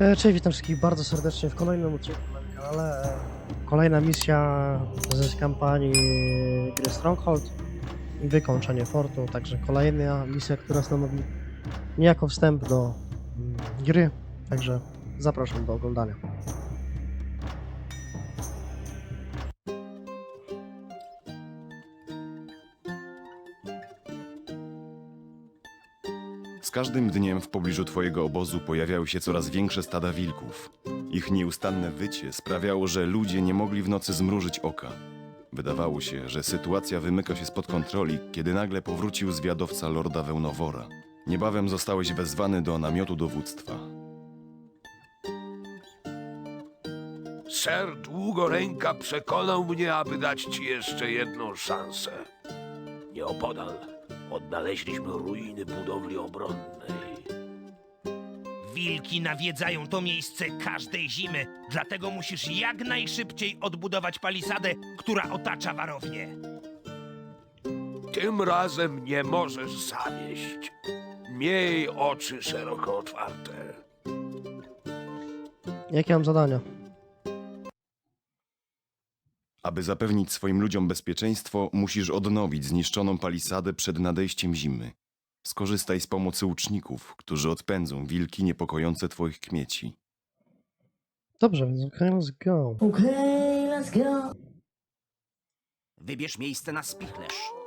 E, Cześć, witam wszystkich bardzo serdecznie w kolejnym odcinku na kanale. Kolejna misja z kampanii gry Stronghold i wykończenie fortu, także kolejna misja, która stanowi niejako wstęp do mm, gry, także zapraszam do oglądania. Z każdym dniem w pobliżu twojego obozu pojawiały się coraz większe stada wilków. Ich nieustanne wycie sprawiało, że ludzie nie mogli w nocy zmrużyć oka. Wydawało się, że sytuacja wymyka się spod kontroli, kiedy nagle powrócił zwiadowca lorda Wełnowora. Niebawem zostałeś wezwany do namiotu dowództwa. Ser Długoręka przekonał mnie, aby dać ci jeszcze jedną szansę. Nieopodal odnaleźliśmy ruiny budowli obronnej. Wilki nawiedzają to miejsce każdej zimy, dlatego musisz jak najszybciej odbudować palisadę, która otacza warownię. Tym razem nie możesz zawieść. Miej oczy szeroko otwarte. Jakie mam zadania? Aby zapewnić swoim ludziom bezpieczeństwo, musisz odnowić zniszczoną palisadę przed nadejściem zimy. Skorzystaj z pomocy łuczników, którzy odpędzą wilki niepokojące twoich kmieci. Dobrze, więc okej, let's go. Okay, let's go. Wybierz miejsce na spichlerz.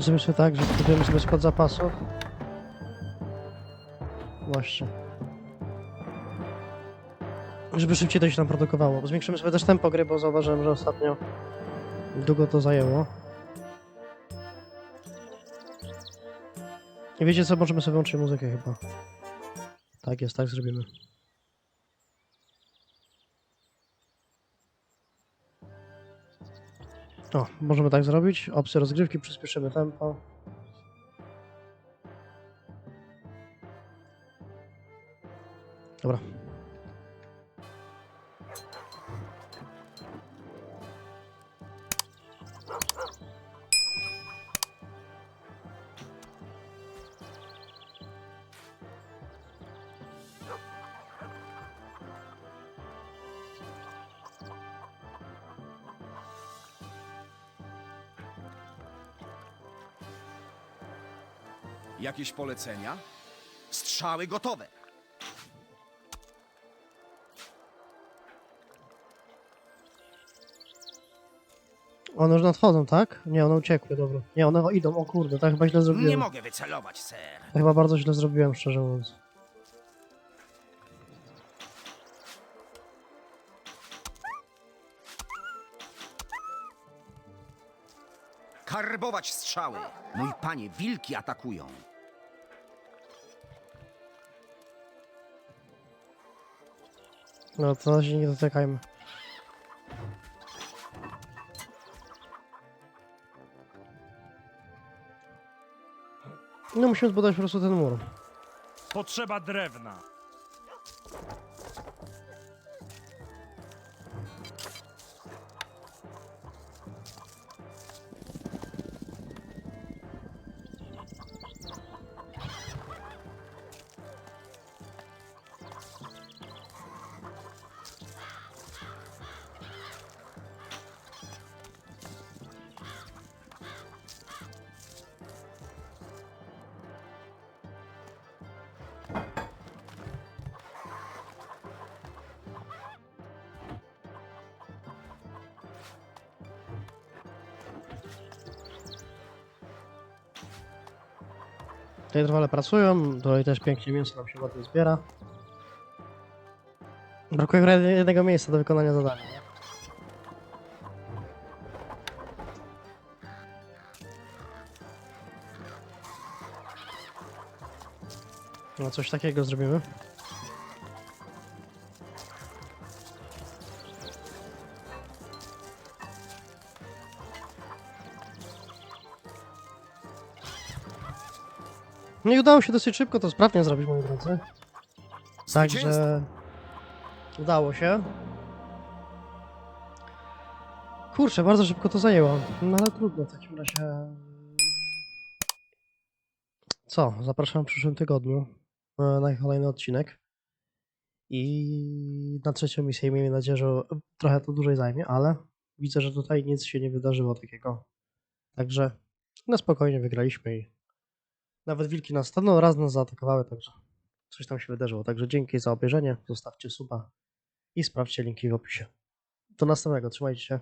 Sobie tak, że kupujemy sobie skład zapasów. Właśnie. Żeby szybciej to się nam produkowało. Zwiększymy sobie też tempo gry, bo zauważyłem, że ostatnio długo to zajęło. I wiecie co, możemy sobie włączyć muzykę chyba. Tak jest, tak zrobimy. O, możemy tak zrobić. Opcje rozgrywki, przyspieszymy tempo. Dobra. Jakieś polecenia? Strzały gotowe. One już nadchodzą, tak? Nie, one uciekły, dobra. Nie, one idą, o kurde, tak chyba źle Nie zrobiłem. mogę wycelować, ser. Tak chyba bardzo źle zrobiłem, szczerze mówiąc. Karbować strzały. Mój panie, wilki atakują. No to się nie dotykajmy. No musimy zbudować po prostu ten mur. Potrzeba drewna. Tutaj trwale pracują, tutaj też pięknie mięso nam się ładnie zbiera. Brakuje jednego miejsca do wykonania zadania, nie? No coś takiego zrobimy. No i udało się dosyć szybko to sprawnie zrobić, moi drodzy. Także udało się. Kurczę, bardzo szybko to zajęło. No ale trudno w takim razie. Co? Zapraszam w przyszłym tygodniu e, na kolejny odcinek. I na trzecią misję miejmy nadzieję, że trochę to dłużej zajmie, ale widzę, że tutaj nic się nie wydarzyło takiego. Także na spokojnie wygraliśmy i nawet wilki nas, no raz nas zaatakowały, także coś tam się wydarzyło. Także dzięki za obejrzenie, zostawcie suba i sprawdźcie linki w opisie. Do następnego, trzymajcie się.